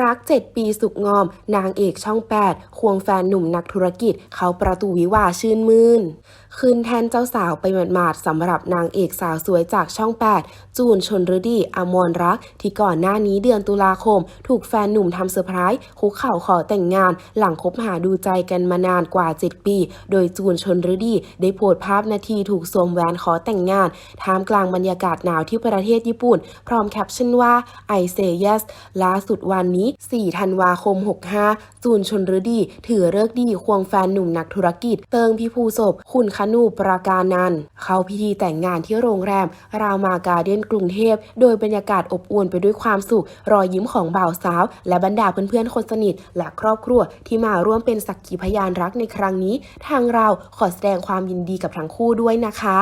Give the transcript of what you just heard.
รัก 7 ปีสุกงอม นางเอกช่อง 8 ควงแฟนหนุ่มนักธุรกิจ เขาประตูวิวาชื่นมื่นคืนแทนเจ้าสาวไปหมาดๆสำหรับนางเอกสาวสวยจากช่อง 8 จูนชนฤดีอมรรัก ที่ก่อนหน้านี้เดือนตุลาคม ถูกแฟนหนุ่มทำเซอร์ไพรส์คุกเข่าขอแต่งงาน หลังคบหาดูใจกันมานานกว่า 7 ปี โดยจูนชนฤดีได้โพสต์ภาพนาทีถูกสวมแหวนขอแต่งงาน ท่ามกลางบรรยากาศหนาวที่ประเทศญี่ปุ่น พร้อมแคปชั่นว่า I say yes ล่าสุดวันนี้4 ธันวาคม 65 จูนชนฤดี ถือเลิกดีควงแฟนหนุ่มนักธุรกิจ เติงพิภูศพ คุณคนูปราการนันเข้าพิธีแต่งงานที่โรงแรม รามาการ์เดนกรุงเทพ โดยบรรยากาศอบอวลไปด้วยความสุข รอยยิ้มของบ่าวสาว และบรรดาเพื่อนๆคนสนิท และครอบครัวที่มาร่วมเป็นสักขีพยานรักในครั้งนี้ ทางเราขอแสดงความยินดีกับทั้งคู่ด้วยนะคะ